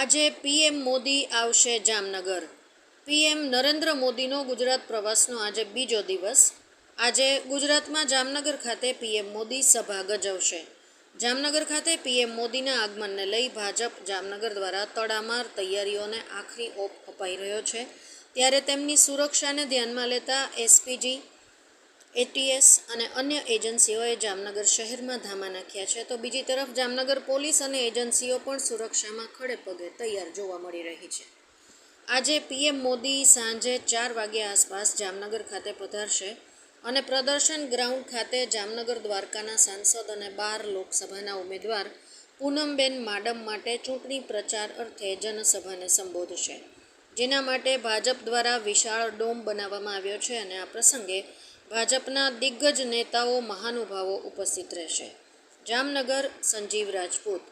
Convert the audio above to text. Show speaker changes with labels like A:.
A: આજે પીએમ મોદી આવશે જામનગર. પીએમ નરેન્દ્ર મોદીનો ગુજરાત પ્રવાસનો આજે બીજો દિવસ. આજે ગુજરાતમાં જામનગર ખાતે પીએમ મોદી સભા ગજવશે. જામનગર ખાતે પીએમ મોદીના આગમનને લઈ ભાજપ જામનગર દ્વારા તડામાર તૈયારીઓને આખરી ઓપ અપાઈ રહ્યો છે. ત્યારે તેમની સુરક્ષાને ધ્યાનમાં લેતા એસપીજી એટીએસ અને અન્ય એજન્સીઓએ જામનગર શહેરમાં ધામા નાખ્યા છે. તો બીજી તરફ જામનગર પોલીસ અને એજન્સીઓ પણ સુરક્ષામાં ખડે પગે તૈયાર જોવા મળી રહી છે. આજે પીએમ મોદી સાંજે ચાર વાગ્યા આસપાસ જામનગર ખાતે પધારશે અને પ્રદર્શન ગ્રાઉન્ડ ખાતે જામનગર દ્વારકાના સાંસદ અને બાર લોકસભાના ઉમેદવાર પૂનમબેન માડમ માટે ચૂંટણી પ્રચાર અર્થે જનસભાને સંબોધશે. જેના માટે ભાજપ દ્વારા વિશાળ ડોમ બનાવવામાં આવ્યો છે અને આ પ્રસંગે ભાજપના દિગ્ગજ નેતાઓ મહાનુભાવો ઉપસ્થિત રહેશે. જામનગર સંજીવ રાજપૂત.